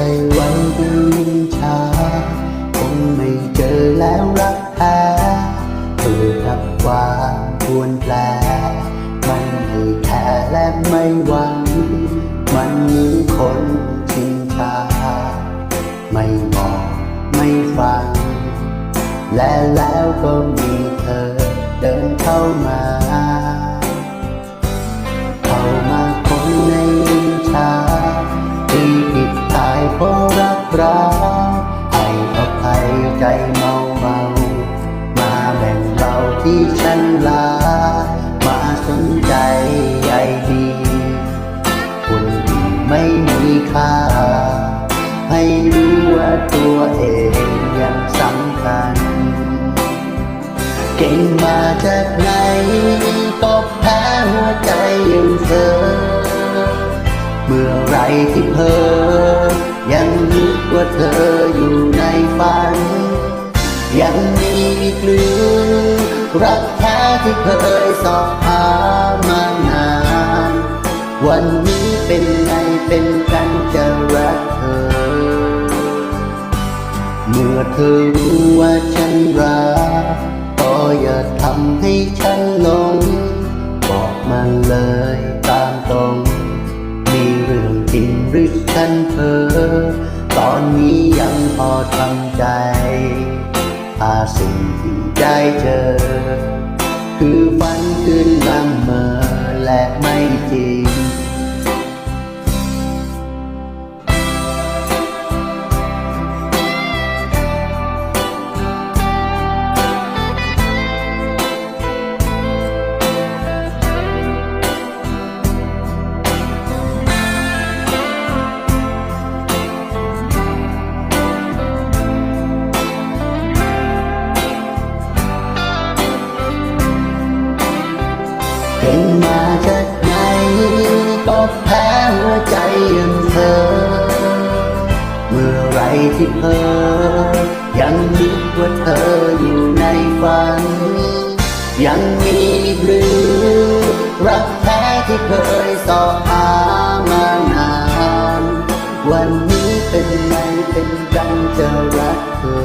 ใจไว้ด้วยลิ้นชา คงไม่เจอแล้วรักแท้เธอกับความควรแปล มันไม่แค่และไม่หวัง มันเหมือนคนชินชา ไม่มองไม่ฟัง และแล้วก็มีเธอเดินเข้ามา ใจเมาเมามาแบ่งเราที่ฉันลา มาสนใจใยดีคนอื่นไม่มีค่า ให้รู้ว่าตัวเองยังสำคัญ เก่งมาจากไหนก็แพ้หัวใจยังเธอ เมื่อไรที่เพอ ยังมีอีกหรือรักแท้ที่เคยสอบหามานาน วันนี้เป็นไงเป็นกันจะรักเธอ เมื่อเธอรู้ว่าฉันรักก็อย่าทำให้ฉันหลงบอกมาเลยตามตรง มีเรื่องจริงหรือฉันเพ้อตอนนี้ยังพอทำ อาสิ่งที่ได้เจอ คือฝันคืนลำเมอและไม่จริง เก่งมาจากไหนก็แพ้หัวใจยังเธอ เมื่อไรที่เพอยังนึกว่าเธออยู่ในฝัน ยังมีหรือ รักแท้ที่เคยสอบหามานาน วันนี้เป็นไงเป็นกันจะรักเธอ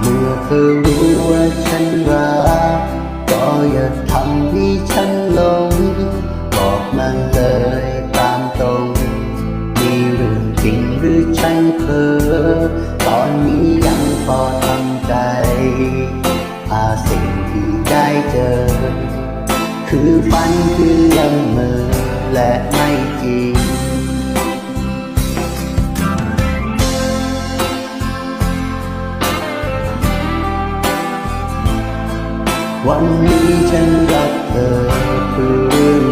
เมื่อเธอรู้ว่าฉันรัก อย่าทำให้ฉันหลง บอกมันเลยตามตรงมีเรื่องจริงหรือฉันเพ้อตอนนี้ยังพอทำใจอาสิ่งที่ได้เจอ คือฝันคือยังเมอและ วันนี้ฉันรักเธอเพื่อ